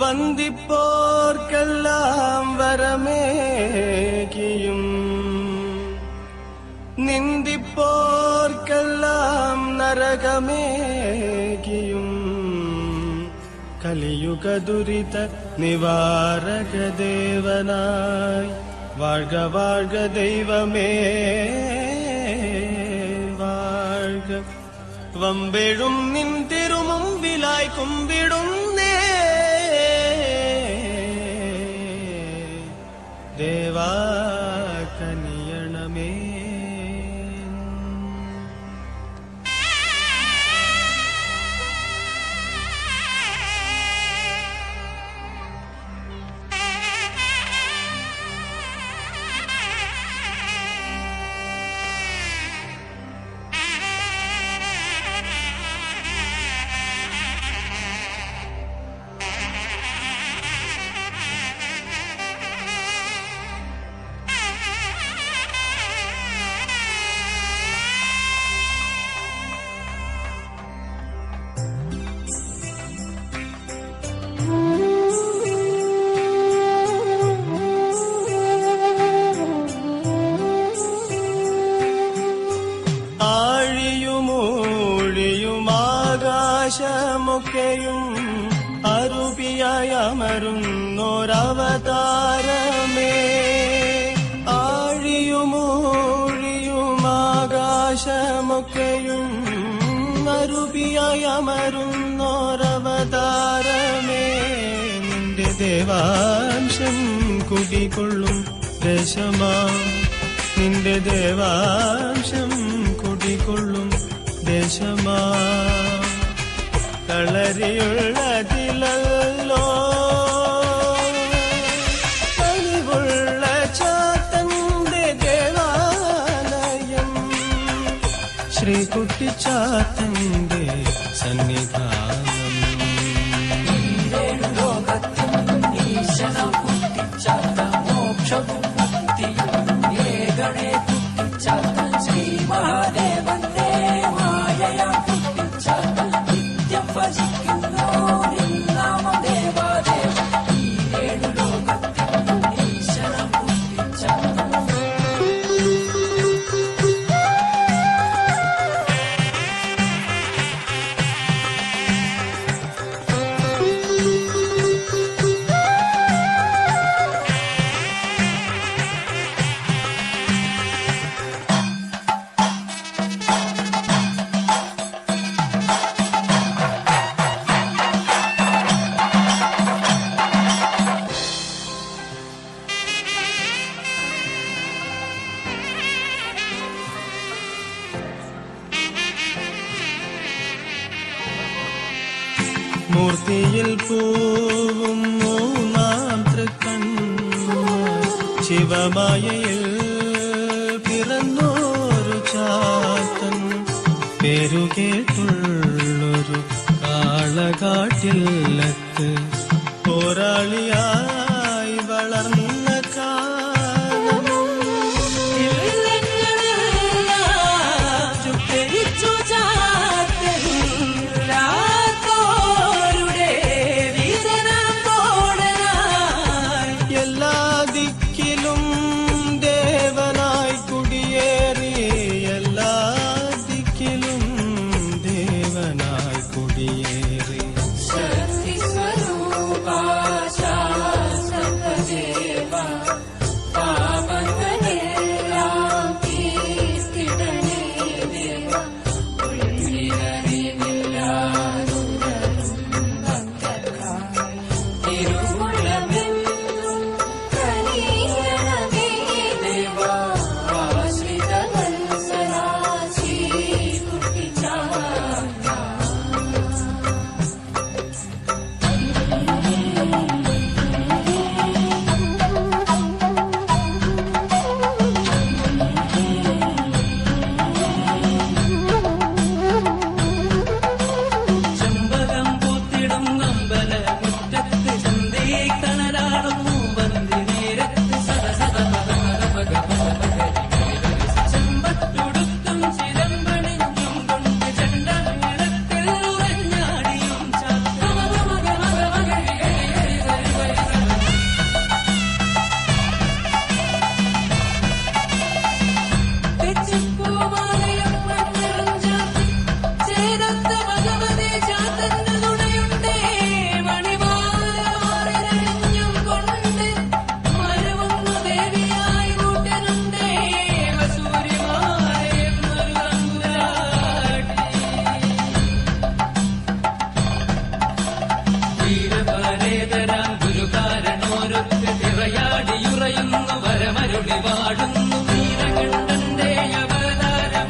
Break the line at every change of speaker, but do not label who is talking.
வந்திப்போர்க்கெல்லாம் வரமேகியும். நிந்திப்போர்க்கெல்லாம் நரகமேகியும். கலியுக துரித நிவாரக தேவனாய் வாழ்க வாழ்க தெய்வமே வாழ்க. வம்பெழும் நின் திருமும் விலாய் கும்பிடும் देवा ആഴിയുമൂഴിയുമാകാശമൊക്കെയും അരുപിയായി അമരുന്നൊരവതാരമേ. ആഴിയുമൂഴിയുമാകാശമൊക്കെയും അരുപിയായി അമരുന്നൊരവതാരമേ. നിന്റെ ദേവാംശം കുടികൊള്ളും ദശമാ. നിന്റെ ദേവാംശം കുടികൊള്ളും ദേശമാ. കളരിയുള്ളതിലല്ലോ കഴിവുള്ള ചാത്തന്റെ ദേവാലയം. സന്നിധാനം. മൂർത്തിയിൽ പൂവും മൂന്നാം ശിവമായയിൽ പിറന്നോരു ചാത്തൻ. പേരു കേട്ടുള്ളൊരു കാളകാട്ടിൽ